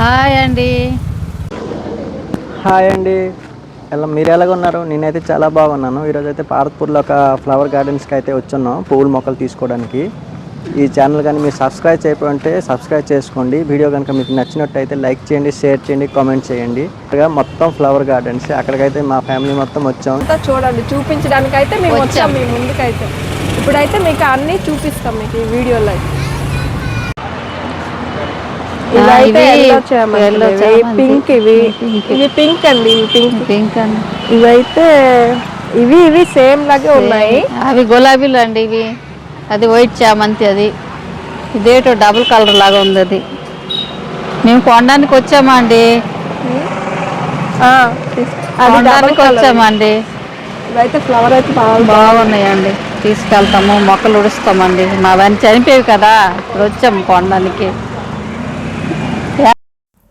Hi అండి. Hi అండి. ఎలా మీరు ఎలాగ ఉన్నారు? నేనైతే చాలా బాగున్నాను. ఈరోజు అయితే పార్త్పూర్లో ఒక ఫ్లవర్ గార్డెన్స్కి అయితే వచ్చున్నాం పువ్వుల మొక్కలు తీసుకోవడానికి. ఈ ఛానల్ కానీ మీరు సబ్స్క్రైబ్ చేయకపోతే సబ్స్క్రైబ్ చేసుకోండి. వీడియో కనుక మీకు నచ్చినట్టయితే లైక్ చేయండి షేర్ చేయండి కామెంట్ చేయండి. ఇక్కడ మొత్తం ఫ్లవర్ గార్డెన్స్. అక్కడికైతే మా ఫ్యామిలీ మొత్తం వచ్చాం. అంతా చూడండి చూపించడానికి అయితే మేము వచ్చాం. మీ ముందుకైతే. ఇప్పుడైతే మీకు అన్ని చూపిస్తాం మీకు ఈ వీడియోలో. అయితే. ఇలా అయితే చామంతి. పింక్ ఇవి. ఇవి పింక్ అండి ఇవి పింక్ పింక్ అండి. ఇవైతే ఇవి ఇవి సేమ్ లాగే ఉన్నాయి. అవి గులాబీలు అండి ఇవి. అది వైట్ చామంతి అది. ఇదేటో డబుల్ కలర్ లాగా ఉంది అది. మేము కొనడానికి వచ్చామా అండి? కొనడానికి. వచ్చామండి ఇవైతే ఫ్లవర్ అయితే బాగా బాగున్నాయండి. తీసుకెళ్తాము మొక్కలు ఉడుస్తామండి. మావన్నీ చనిపోయాయి కదా ఇప్పుడు వచ్చాము కొనడానికి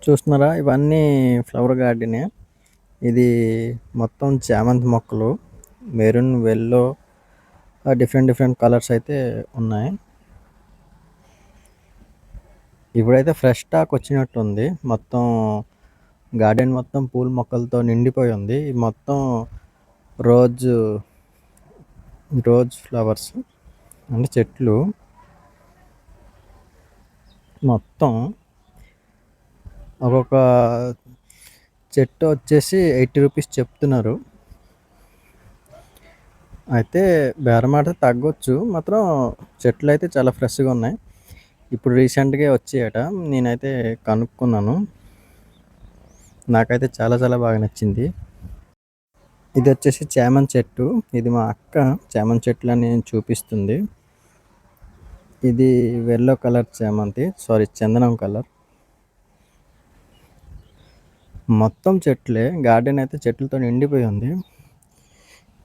చూస్తున్నారా ఇవన్నీ ఫ్లవర్ గార్డెనే ఇది మొత్తం చామంతి మొక్కలు maroon yellow different different colours అయితే ఉన్నాయి. ఇప్పుడైతే ఫ్రెష్ స్టాక్ వచ్చినట్టు ఉంది మొత్తం గార్డెన్ మొత్తం పూల మొక్కలతో నిండిపోయి ఉంది. ఇది మొత్తం రోజ్ రోజ్ ఫ్లవర్స్ అంటే చెట్లు. మొత్తం ఒక్కొక్క చెట్టు వచ్చేసి ఎయిటీ రూపీస్ చెప్తున్నారు. అయితే బేరమాట తగ్గొచ్చు. మాత్రం చెట్లు అయితే చాలా ఫ్రెష్గా ఉన్నాయి. ఇప్పుడు రీసెంట్గా వచ్చాయట. నేనైతే కనుక్కున్నాను. నాకైతే చాలా చాలా బాగా నచ్చింది. ఇది వచ్చేసి చేమన్ చెట్టు. ఇది మా అక్క చేమన్ చెట్లు అని చూపిస్తుంది. ఇది వెల్లో కలర్ చేమంతి. సారీ చందనం కలర్. మొత్తం చెట్లే. గార్డెన్ అయితే చెట్లతో నిండిపోయి ఉంది.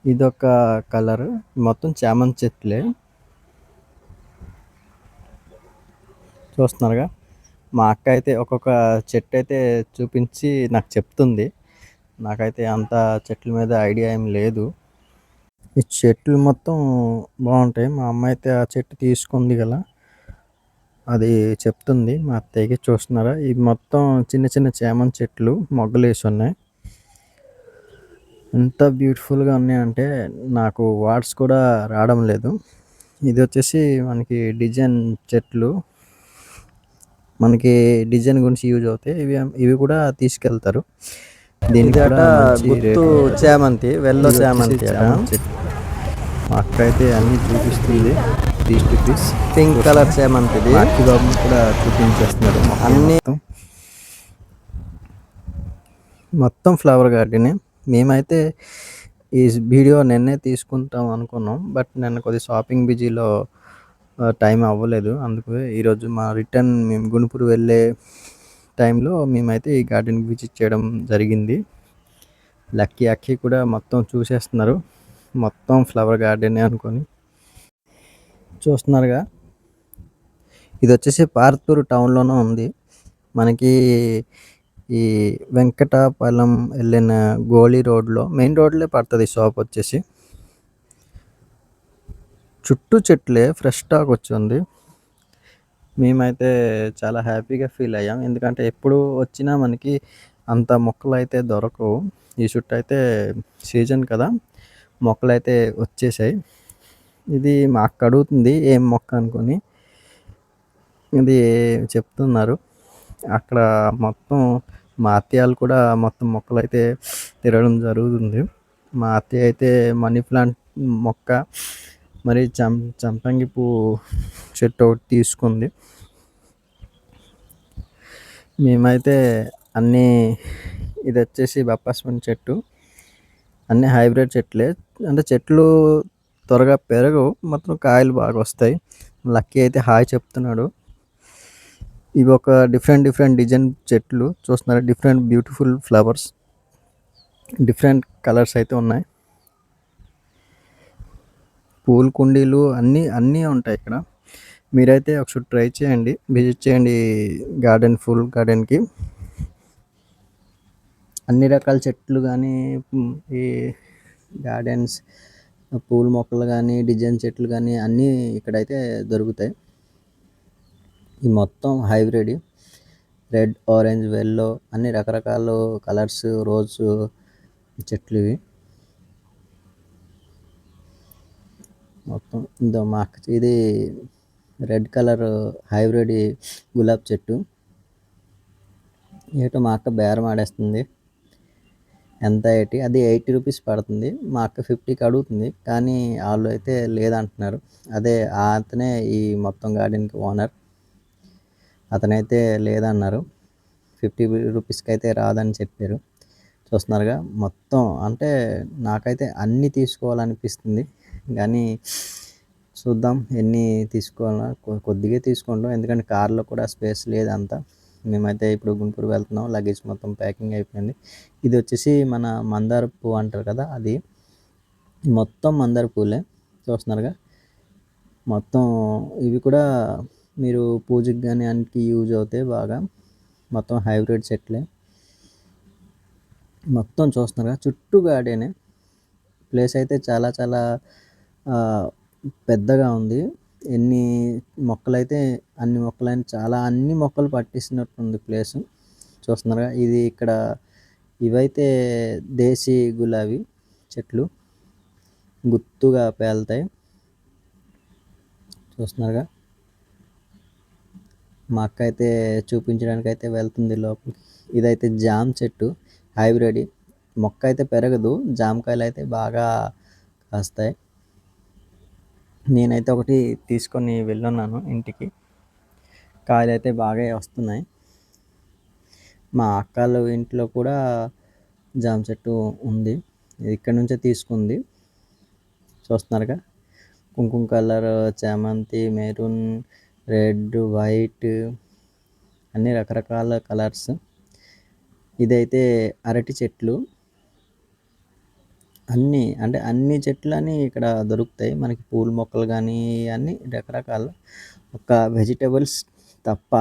ఇదొక కలర్. మొత్తం చామంతి చెట్లే. చూస్తున్నారుగా? మా అక్క అయితే ఒక్కొక్క చెట్టు అయితే చూపించి నాకు చెప్తుంది. నాకైతే అంత చెట్ల మీద ఐడియా ఏం లేదు. ఈ చెట్లు మొత్తం బాగుంటాయి. మా అమ్మ అయితే ఆ చెట్టు తీసుకుంది కదా. అది చెప్తుంది. మా అత్తయ్యకి చూస్తున్నారా? ఇది మొత్తం చిన్న చిన్న చేమన్ చెట్లు మొగ్గలు వేసి ఉన్నాయి. ఎంత బ్యూటిఫుల్గా ఉన్నాయంటే నాకు వాట్స్ కూడా రావడం లేదు. ఇది వచ్చేసి మనకి డిజైన్ చెట్లు. మనకి డిజైన్ గురించి యూజ్ అవుతాయి. ఇవి ఇవి కూడా తీసుకెళ్తారు. దీనికి గుర్తు చామంతి వెల్లో చామంతి మా అక్క అయితే అన్ని చూపిస్తుంది. Piece to piece pink colour అక్కి బాబు కూడా చూపించేస్తున్నారు అన్ని మొత్తం. ఫ్లవర్ గార్డెనే మేమైతే ఈ వీడియో నిన్నే తీసుకుంటాం అనుకున్నాం. బట్ నేను కొద్ది షాపింగ్ బిజీలో టైం అవ్వలేదు. అందుకు ఈరోజు మా రిటర్న్ మేము గుణుపూర్ వెళ్ళే టైంలో మేమైతే ఈ గార్డెన్కి విజిట్ చేయడం జరిగింది. లక్కీ అక్కీ కూడా మొత్తం చూసేస్తున్నారు. మొత్తం ఫ్లవర్ గార్డెనే అనుకొని. చూస్తున్నారుగా. ఇది వచ్చేసి పార్తూరు టౌన్లోనే ఉంది. మనకి ఈ వెంకటాపాలెం వెళ్ళిన గోళీ రోడ్లో మెయిన్ రోడ్లే పడుతుంది షాప్ వచ్చేసి. చుట్టూ చెట్లే ఫ్రెష్ స్టాక్ వచ్చింది. మేమైతే చాలా హ్యాపీగా ఫీల్ అయ్యాం. ఎందుకంటే ఎప్పుడు వచ్చినా మనకి అంత మొక్కలు అయితే దొరకవు. ఈ చుట్టూ అయితే సీజన్ కదా మొక్కలు అయితే వచ్చేసాయి. ఇది మా అడుగుతుంది ఏం మొక్క అనుకొని. ఇది చెప్తున్నారు. అక్కడ మొత్తం మా అత్తయ్యలు కూడా మొత్తం మొక్కలు అయితే తిరగడం జరుగుతుంది. మా అత్తయ్య అయితే మనీ ప్లాంట్ మొక్క మరి చం చంపంగి పువ్వు చెట్టు ఒకటి తీసుకుంది. మేమైతే అన్నీ ఇది వచ్చేసి బప్పాస్పన్ చెట్టు. అన్నీ హైబ్రిడ్ చెట్లే. అంటే చెట్లు త్వరగా పెరగవు మొత్తం కాయలు బాగా వస్తాయి. లక్కీ అయితే హాయ్ చెప్తున్నాడు. ఇవి ఒక డిఫరెంట్ డిఫరెంట్ డిజైన్ చెట్లు. చూస్తున్నారు? Different beautiful flowers. Different colours అయితే ఉన్నాయి. పూల కుండీలు అన్నీ అన్నీ ఉంటాయి ఇక్కడ. మీరైతే ఒకసారి ట్రై చేయండి. విజిట్ చేయండి గార్డెన్ ఫుల్ గార్డెన్కి. అన్ని రకాల చెట్లు కానీ ఈ గార్డెన్స్ పూల మొక్కలు కానీ డిజైన్ చెట్లు కానీ అన్నీ ఇక్కడైతే దొరుకుతాయి. ఈ మొత్తం హైబ్రిడ్. రెడ్ ఆరెంజ్ వెల్లో అన్ని రకరకాల కలర్స్ రోజ్ చెట్లు ఇవి. మొత్తం ఇందో మా అక్క ఇది రెడ్ కలర్ హైబ్రిడ్ గులాబ్ చెట్టు. ఏటో మా అక్క బేరం ఆడేస్తుంది. ఎంత ఎయిటీ అది ఎయిటీ రూపీస్ పడుతుంది. మా అక్క ఫిఫ్టీకి అడుగుతుంది. కానీ వాళ్ళు అయితే లేదంటున్నారు. అదే ఆ అతనే ఈ మొత్తం గార్డెన్కి ఓనర్. అతనైతే లేదన్నారు. ఫిఫ్టీ రూపీస్కి అయితే రాదని చెప్పారు. చూస్తున్నారుగా మొత్తం అంటే నాకైతే అన్నీ తీసుకోవాలనిపిస్తుంది. కానీ చూద్దాం ఎన్ని తీసుకోవాలా. కొద్దిగా తీసుకుంటాం. ఎందుకంటే కార్లో కూడా స్పేస్ లేదు అంతా. మేమైతే ఇప్పుడు గుంటూరు వెళ్తున్నాం. లగేజ్ మొత్తం ప్యాకింగ్ అయిపోయింది. ఇది వచ్చేసి మన మందార పువ్వు అంటారు కదా అది. మొత్తం మందార పూలే చూస్తున్నారుగా? మొత్తం ఇవి కూడా మీరు పూజకి కానీ అన్నిటికీ యూజ్ అవుతాయి బాగా. మొత్తం హైబ్రిడ్ చెట్లే మొత్తం చూస్తున్నారుగా? చుట్టూ గార్డెనే. ప్లేస్ అయితే చాలా చాలా పెద్దగా ఉంది. ఎన్ని మొక్కలైతే అన్ని మొక్కలైన చాలా అన్ని మొక్కలు పట్టేసినట్టుంది ప్లేస్. చూస్తున్నారుగా ఇది ఇక్కడ ఇవైతే దేశీ గులాబీ చెట్లు గుత్తుగా పేలుతాయి. చూస్తున్నారుగా మా అక్క అయితే చూపించడానికి అయితే వెళ్తుంది లోపలికి. ఇదైతే జామ్ చెట్టు హైబ్రిడ్. మొక్క అయితే పెరగదు జామకాయలు అయితే బాగా కాస్తాయి. నేనైతే ఒకటి తీసుకొని వెళ్ళున్నాను ఇంటికి. కాయలు అయితే బాగా వస్తున్నాయి. మా అక్కల ఇంట్లో కూడా జామ చెట్టు ఉంది. ఇక్కడ నుంచే తీసుకుంది. చూస్తున్నారుగా? కుంకుమ కలర్ చామంతి మెరూన్ రెడ్ వైట్ అన్ని రకరకాల కలర్స్. ఇదైతే అరటి చెట్లు. అన్నీ అంటే అన్ని చెట్లు అని ఇక్కడ దొరుకుతాయి. మనకి పూల మొక్కలు కానీ అన్ని రకరకాల ఒక వెజిటేబుల్స్ తప్ప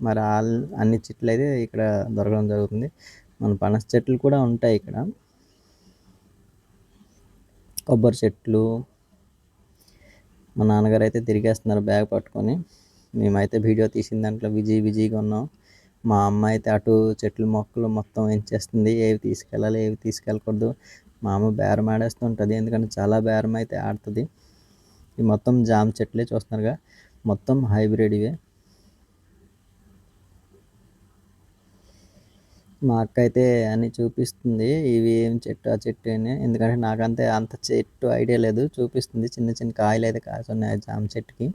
మరి ఆల్ అన్ని చెట్లు అయితే ఇక్కడ దొరకడం జరుగుతుంది. మన పనస చెట్లు కూడా ఉంటాయి ఇక్కడ. కొబ్బరి చెట్లు. మా నాన్నగారు అయితే తిరిగేస్తున్నారు బ్యాగ్ పట్టుకొని. మేమైతే వీడియో తీసిన దాంట్లో బిజీ బిజీగా ఉన్నాం. మా అమ్మ అయితే అటు చెట్లు మొక్కలు మొత్తం ఎంచేస్తుంది. ఏవి తీసుకెళ్ళాలి ఏవి తీసుకెళ్ళకూడదు. మా అమ్మ బేరం ఆడేస్తూ ఉంటుంది ఎందుకంటే చాలా బేరం అయితే ఆడుతుంది. ఈ మొత్తం జామ చెట్లే చూస్తున్నారుగా. మొత్తం హైబ్రిడ్ ఇవే. మా అక్క అయితే అన్ని చూపిస్తుంది. ఇవి ఏం చెట్టు ఆ చెట్టు అని. ఎందుకంటే నాకంతే అంత చెట్టు ఐడియా లేదు. చూపిస్తుంది. చిన్న చిన్న కాయలు అయితే కాస్తున్నాయి ఆ జామ చెట్టుకి.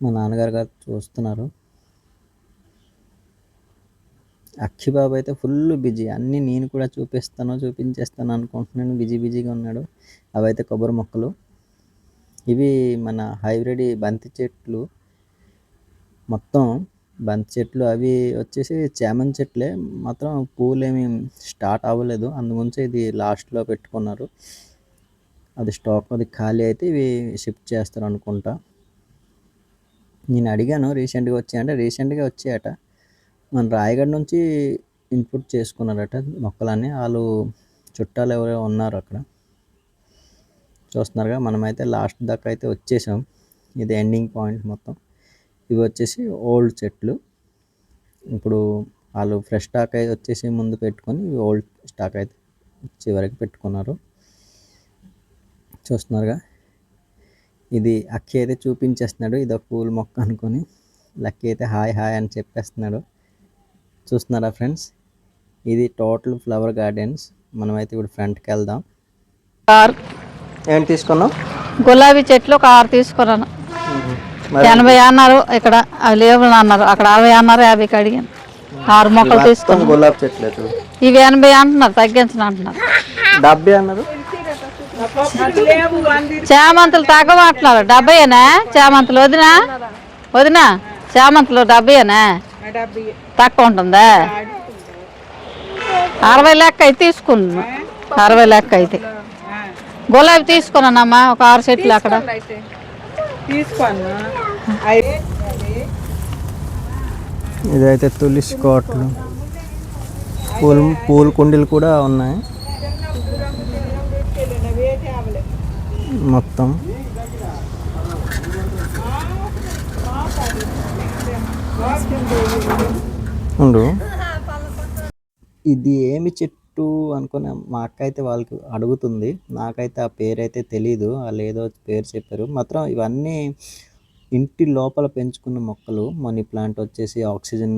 మా నాన్నగారు గారు చూస్తున్నారు. అక్షిబాబు అయితే ఫుల్ బిజీ. అన్నీ నేను కూడా చూపిస్తాను చూపించేస్తాను అనుకుంటున్నాను. బిజీ బిజీగా ఉన్నాడు. అవైతే కొబ్బరి మొక్కలు. ఇవి మన హైబ్రిడ్ బంతి చెట్లు. మొత్తం బంతి చెట్లు అవి వచ్చేసి చేమన్ చెట్లే. మాత్రం పూలు ఏమి స్టార్ట్ అవ్వలేదు. అందుగురించి ఇది లాస్ట్లో పెట్టుకున్నారు. అది స్టాక్ అది ఖాళీ అయితే ఇవి షిఫ్ట్ చేస్తారు అనుకుంటా. నేను అడిగాను రీసెంట్గా వచ్చాయంటే రీసెంట్గా వచ్చాయట. మన రాయగఢ నుంచి ఇన్పుట్ చేసుకున్నారట మొక్కలన్నీ. వాళ్ళు చుట్టాలు ఎవరో ఉన్నారు అక్కడ. చూస్తున్నారుగా మనమైతే లాస్ట్ దాకా అయితే వచ్చేసాం. ఇది ఎండింగ్ పాయింట్ మొత్తం. ఇవి వచ్చేసి ఓల్డ్ చెట్లు. ఇప్పుడు వాళ్ళు ఫ్రెష్ స్టాక్ అయితే వచ్చేసి ముందు పెట్టుకొని ఇవి ఓల్డ్ స్టాక్ అయితే చివరికి పెట్టుకున్నారు. చూస్తున్నారుగా ఇది అక్కి అయితే చూపించేస్తున్నాడు. ఇది ఒక పూల మొక్క అనుకొని. లక్కీ అయితే హాయ్ హాయ్ అని చెప్పేస్తున్నాడు. చూస్తున్నారా ఫ్రెండ్స్? ఇది టోటల్ ఫ్లవర్ గార్డెన్స్. మనమైతే ఇప్పుడు ఫ్రంట్కి వెళ్దాం. కార్. ఏంటి తీసుకున్నాం గులాబీ చెట్లు ఒక ఆరు తీసుకున్నాను ఎనభై అన్నారు ఇక్కడ. అవి లేవు అన్నారు. అక్కడ అరవై అన్నారు యాభైకి అడిగాను. ఆరు మొక్కలు తీసుకున్నాను. గులాబీ చెట్లు ఇవి ఎనభై అంటున్నారు తగ్గించను అంటున్నారు. డబ్బే అన్నారు? చామంతులు తగ్గమంటున్నారు. డెబ్బైనా చామంతులు వదినా? వదినా? చామంతులు డెబ్బైనా తక్కువ ఉంటుందా? అరవై లెక్క అయితే తీసుకున్నాను అరవై లెక్క అయితే. గులాబీ తీసుకున్నానమ్మా ఒక ఆరు చెట్లు అక్కడ. ఇదైతే తులసి కోట్లు పూల పూల కుండీలు కూడా ఉన్నాయి. మొత్తం. ఉండు. ఇది ఏమి చెట్టు అనుకుని మా అక్క అయితే వాళ్ళకి అడుగుతుంది. నాకైతే ఆ పేరు అయితే తెలీదు. వాళ్ళు ఏదో పేరు చెప్పారు. మాత్రం ఇవన్నీ ఇంటి లోపల పెంచుకున్న మొక్కలు. మనీ ప్లాంట్ వచ్చేసి ఆక్సిజన్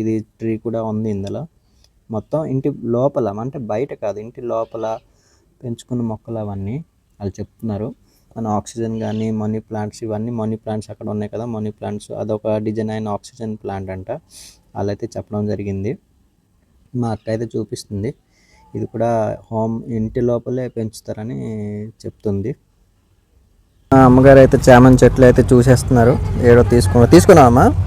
ఇది ట్రీ కూడా ఉంది ఇందులో. మొత్తం ఇంటి లోపల అంటే బయట కాదు ఇంటి లోపల పెంచుకున్న మొక్కలు అవన్నీ వాళ్ళు చెప్తున్నారు. మన ఆక్సిజన్ కానీ మనీ ప్లాంట్స్ ఇవన్నీ మనీ ప్లాంట్స్ అక్కడ ఉన్నాయి కదా మనీ ప్లాంట్స్. అదొక డిజైన్ అయిన ఆక్సిజన్ ప్లాంట్ అంట. వాళ్ళైతే చెప్పడం జరిగింది. మా అక్క అయితే చూపిస్తుంది. ఇది కూడా హోమ్ ఇంటి లోపలే పెంచుతారని చెప్తుంది. మా అమ్మగారు అయితే చామంతి చెట్లు అయితే చూసేస్తున్నారు. ఏడో తీసుకున్నా అంటున్నాను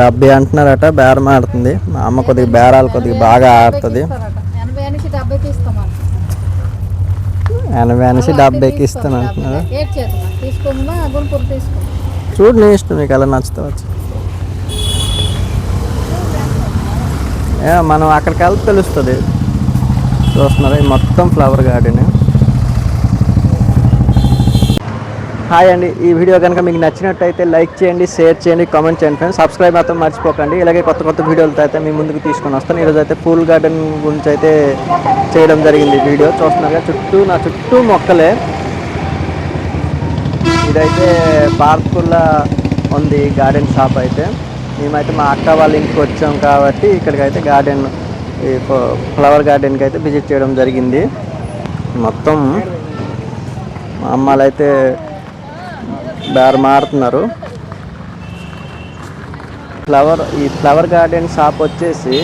డెబ్బై అంటున్నారట బేరం ఆడుతుంది. మా అమ్మ కొద్దిగా బేరాలు కొద్దిగా బాగా ఆడుతుంది ఎనభై నుంచి డెబ్బై తీసుకోమా ఎనభై అనేసి డెబ్బైకి ఇస్తాను అంటున్నారు? చూడు నీ ఇష్టం నీకు ఎలా నచ్చుతా వచ్చి. ఏ, మనం అక్కడికి వెళ్తే తెలుస్తుంది. చూస్తున్నారు మొత్తం ఫ్లవర్ గార్డెన్ హాయ్ అండి. ఈ వీడియో కనుక మీకు నచ్చినట్టయితే లైక్ చేయండి షేర్ చేయండి కామెంట్ చేయండి ఫ్రెండ్స్. సబ్స్క్రైబ్ మాత్రం మర్చిపోకండి. ఇలాగే కొత్త కొత్త వీడియోలతో అయితే మీ ముందుకు తీసుకొని వస్తాను. ఈరోజు అయితే పూల్ గార్డెన్ గురించి అయితే చేయడం జరిగింది వీడియో. చూస్తున్నారు చుట్టూ నా చుట్టూ మొక్కలే. ఇదైతే పార్కుల్లా ఉంది గార్డెన్ షాప్ అయితే. మేమైతే మా అక్క వాళ్ళ ఇంటికి వచ్చాం కాబట్టి ఇక్కడికైతే గార్డెన్ ఈ ఫ్లవర్ గార్డెన్కి అయితే విజిట్ చేయడం జరిగింది. మొత్తం మా అమ్మాలైతే బేరం మారుతున్నారు. ఫ్లవర్ ఈ ఫ్లవర్ గార్డెన్ షాప్ వచ్చేసి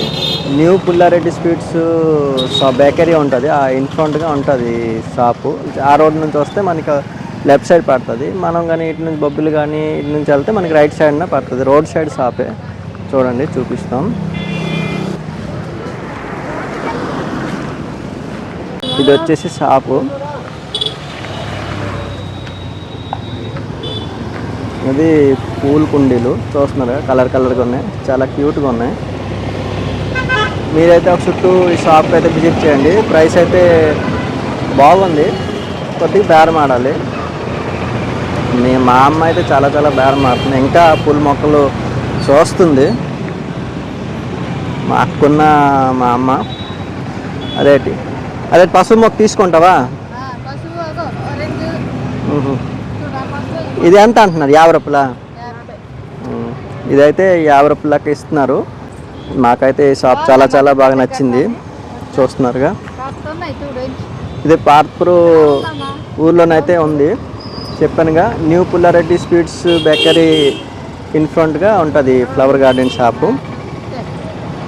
new Pullareddy sweets shop bakery ఉంటుంది. ఆ ఇన్ఫ్రంట్గా ఉంటుంది షాపు. ఆ రోడ్ నుంచి వస్తే మనకి లెఫ్ట్ సైడ్ పడుతుంది. మనం కానీ ఇటు నుంచి బొబ్బులు కానీ ఇటు నుంచి వెళ్తే మనకి రైట్ సైడ్న పడుతుంది. రోడ్ సైడ్ షాపే. చూడండి చూపిస్తాం. ఇది వచ్చేసి షాపు. ఇది పూల కుండీలు చూస్తున్నారు కలర్ కలర్గా ఉన్నాయి. చాలా క్యూట్గా ఉన్నాయి. మీరైతే ఒక చుట్టూ ఈ షాప్ అయితే విజిట్ చేయండి. ప్రైస్ అయితే బాగుంది. కొద్దిగా బేరం ఆడాలి. మీ మా అమ్మ అయితే చాలా చాలా బేరం ఆడుతుంది. ఇంకా పూల మొక్కలు చూస్తుంది. మా అక్కున్న మా అమ్మ. అదేటి? అదే పసుపు మొక్క తీసుకుంటావా పశువు అదో రెండు మ్హూ. చూడు, ఆ పశువు ఇది ఎంత అంటున్నారు? యాభై రూపాయలా ఇదైతే యాభై రూపాయలకి ఇస్తున్నారు. మాకైతే ఈ షాప్ చాలా చాలా బాగా నచ్చింది. చూస్తున్నారుగా. ఇది పార్పూరు ఊర్లోనైతే ఉంది. చెప్పానుగా new Pullareddy sweets bakery in ఫ్రంట్గా ఉంటుంది ఫ్లవర్ గార్డెన్ షాపు.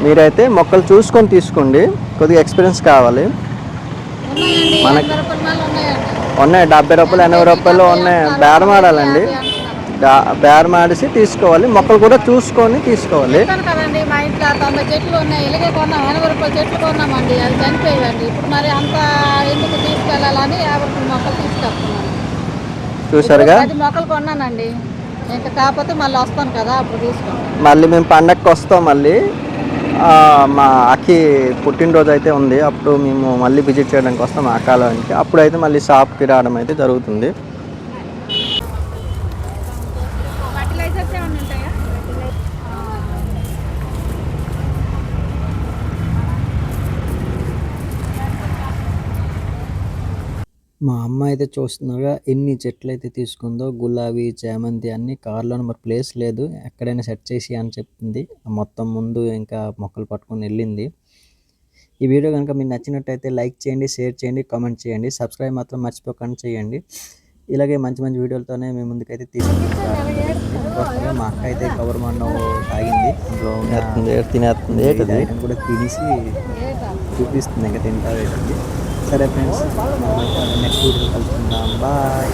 మీరైతే మొక్కలు చూసుకొని తీసుకోండి. కొద్దిగా ఎక్స్పీరియన్స్ కావాలి. మనకి- ఎనభై రూపాయల మాల ఉన్నాయండి ఉన్నాయి. డెబ్బై రూపాయలు ఎనభై రూపాయలు ఉన్నాయి. బేరం ఆడాలండి. బేరం ఆడిసి తీసుకోవాలి. మొక్కలు కూడా చూసుకొని తీసుకోవాలి. కదండి మా ఇంట్లో తొంభై చెట్లు ఉన్నాయి. ఇలాగే కొన్నాం ఎనభై రూపాయల చెట్లు కొన్నామండి. అది చనిపోయేవండి ఇప్పుడు మరి అంత ఎందుకు తీసుకెళ్ళాలని యాభై రూపాయల మొక్కలు తీసుకెళ్తున్నాను. చూసారుగా పది మొక్కలు కొన్నానండి. ఇంకా కాకపోతే మళ్ళీ వస్తాను కదా అప్పుడు తీసుకుంటాను. మళ్ళీ మేము పండగకి వస్తాం మళ్ళీ. మా అక్కి పుట్టినరోజు అయితే ఉంది. అప్పుడు మేము మళ్ళీ విజిట్ చేయడానికి వస్తాం ఆ కాలానికి. అప్పుడైతే మళ్ళీ షాప్కి రావడం అయితే జరుగుతుంది. మా అమ్మ అయితే చూస్తున్నారుగా ఎన్ని చెట్లు అయితే తీసుకుందో గులాబీ చామంతి అన్ని కార్లో మరి ప్లేస్ లేదు. ఎక్కడైనా సెట్ చేసి అని చెప్తుంది మొత్తం ముందు ఇంకా మొక్కలు పట్టుకొని వెళ్ళింది. ఈ వీడియో కనుక మీకు నచ్చినట్టయితే లైక్ చేయండి షేర్ చేయండి కామెంట్ చేయండి. సబ్స్క్రైబ్ మాత్రం మర్చిపోకుండా చేయండి. ఇలాగే మంచి మంచి వీడియోలతోనే మీ ముందుకైతే తీసుకుంటారు మా అక్క అయితే కవర్ మండం తాగింది. తినేస్తుంది కూడా తినేసి చూపిస్తుంది ఇంకా తింటా సరే ఫ్రెండ్స్ నెక్స్ట్ వీడియో కలుసుకుందాం బాయ్